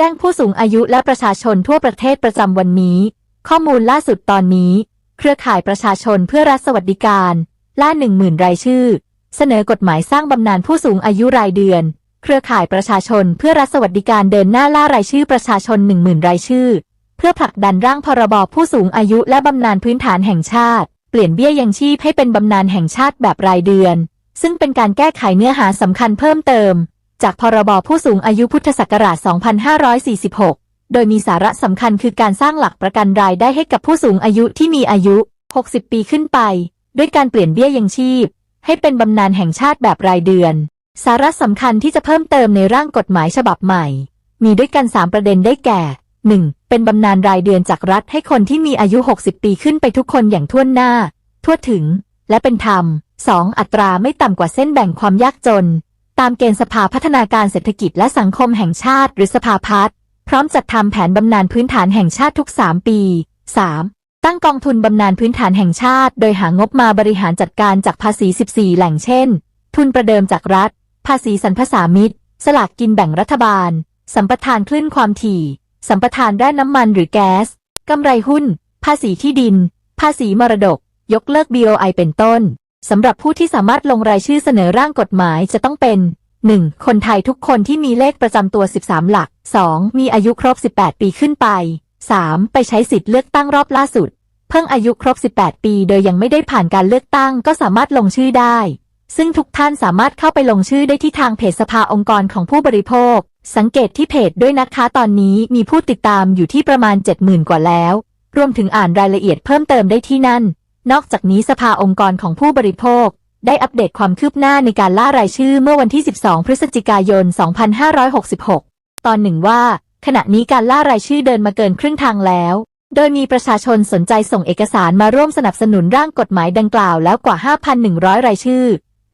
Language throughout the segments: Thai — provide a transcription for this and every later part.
แจ้งผู้สูงอายุและประชาชนทั่วประเทศประจำวันนี้ ข้อมูลล่าสุดตอนนี้ เครือข่ายประชาชนเพื่อรัฐสวัสดิการ ล่าหนึ่งหมื่นรายชื่อ เสนอกฎหมายสร้างบำนาญผู้สูงอายุรายเดือน เครือข่ายประชาชนเพื่อรัฐสวัสดิการเดินหน้าล่ารายชื่อประชาชนหนึ่งหมื่นรายชื่อ เพื่อผลักดันร่างพรบผู้สูงอายุและบำนาญพื้นฐานแห่งชาติ เปลี่ยนเบี้ยยังชีพให้เป็นบำนาญแห่งชาติแบบรายเดือน ซึ่งเป็นการแก้ไขเนื้อหาสำคัญเพิ่มเติม จากพรบผู้สูงอายุพุทธศักราช 2546 โดยมีสาระสำคัญคือการสร้างหลักประกันรายได้ให้กับผู้สูงอายุที่มีอายุ 60 ปีขึ้นไป ด้วยการเปลี่ยนเบี้ยยังชีพ ให้เป็นบำนาญแห่งชาติแบบรายเดือน สาระสำคัญที่จะเพิ่มเติมในร่างกฎหมายฉบับใหม่ มีด้วยกัน 3 ประเด็นได้แก่ 1. เป็นบำนาญรายเดือนจากรัฐให้คนที่มีอายุ 60 ปีขึ้นไปทุกคนอย่างทั่วหน้า ทั่วถึง และเป็นธรรม 2. อัตราไม่ต่ำกว่าเส้นแบ่งความยากจน ตามเกณฑ์สภาพัฒนาการเศรษฐกิจและสังคมแห่งชาติหรือสภาพัฒน์พร้อมจัดทำแผนบำนาญพื้นฐานแห่งชาติทุก 3 ปี 3. ตั้งกองทุนบำนาญพื้นฐานแห่งชาติ โดยหางบมาบริหารจัดการจากภาษี 14 แหล่งเช่น ทุนประเดิมจากรัฐ ภาษีสรรพสามิตสลากกินแบ่งรัฐบาล สัมปทานคลื่นความถี่ สัมปทานแร่น้ำมันหรือแก๊สกำไรหุ้น ภาษีที่ดิน ภาษีมรดก ยกเลิก BOI เป็นต้น สำหรับผู้ที่สามารถลงรายชื่อเสนอร่างกฎหมายจะต้องเป็น 1. คนไทยทุกคนที่มีเลขประจำตัว 13 หลัก 2. มีอายุครบ 18 ปีขึ้นไป 3. ไปใช้สิทธิ์เลือกตั้งรอบล่าสุด เพิ่งอายุครบ 18 ปีโดยยังไม่ได้ผ่านการเลือกตั้งก็สามารถลงชื่อได้ ซึ่งทุกท่านสามารถเข้าไปลงชื่อได้ที่ทางเพจสภาองค์กรของผู้บริโภค สังเกตที่เพจด้วยนะคะตอนนี้มีผู้ติดตามอยู่ที่ประมาณ 70,000 กว่าแล้ว รวมถึงอ่านรายละเอียดเพิ่มเติมได้ที่นั่น นอกจากนี้สภาองค์กรของผู้บริโภค ได้อัปเดตความคืบหน้าในการล่ารายชื่อเมื่อวันที่ 12 พฤศจิกายน 2566 ตอนหนึ่งว่า ขณะนี้การล่ารายชื่อเดินมาเกินครึ่งทางแล้ว โดยมีประชาชนสนใจส่งเอกสารมาร่วมสนับสนุนร่างกฎหมายดังกล่าวแล้วกว่า 5,100 รายชื่อ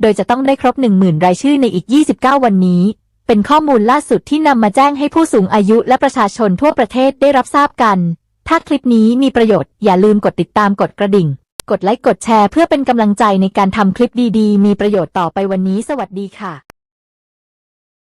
โดยจะต้องได้ครบ 10,000 รายชื่อในอีก 29 วันนี้เป็นข้อมูลล่าสุดที่นำมาแจ้งให้ผู้สูงอายุและประชาชนทั่วประเทศได้รับทราบกัน ถ้าคลิปนี้มีประโยชน์อย่าลืมกดติดตามกดกระดิ่ง กดไลค์กดแชร์เพื่อเป็นกำลังใจในการทำคลิปดีๆ มีประโยชน์ต่อไปวันนี้สวัสดีค่ะ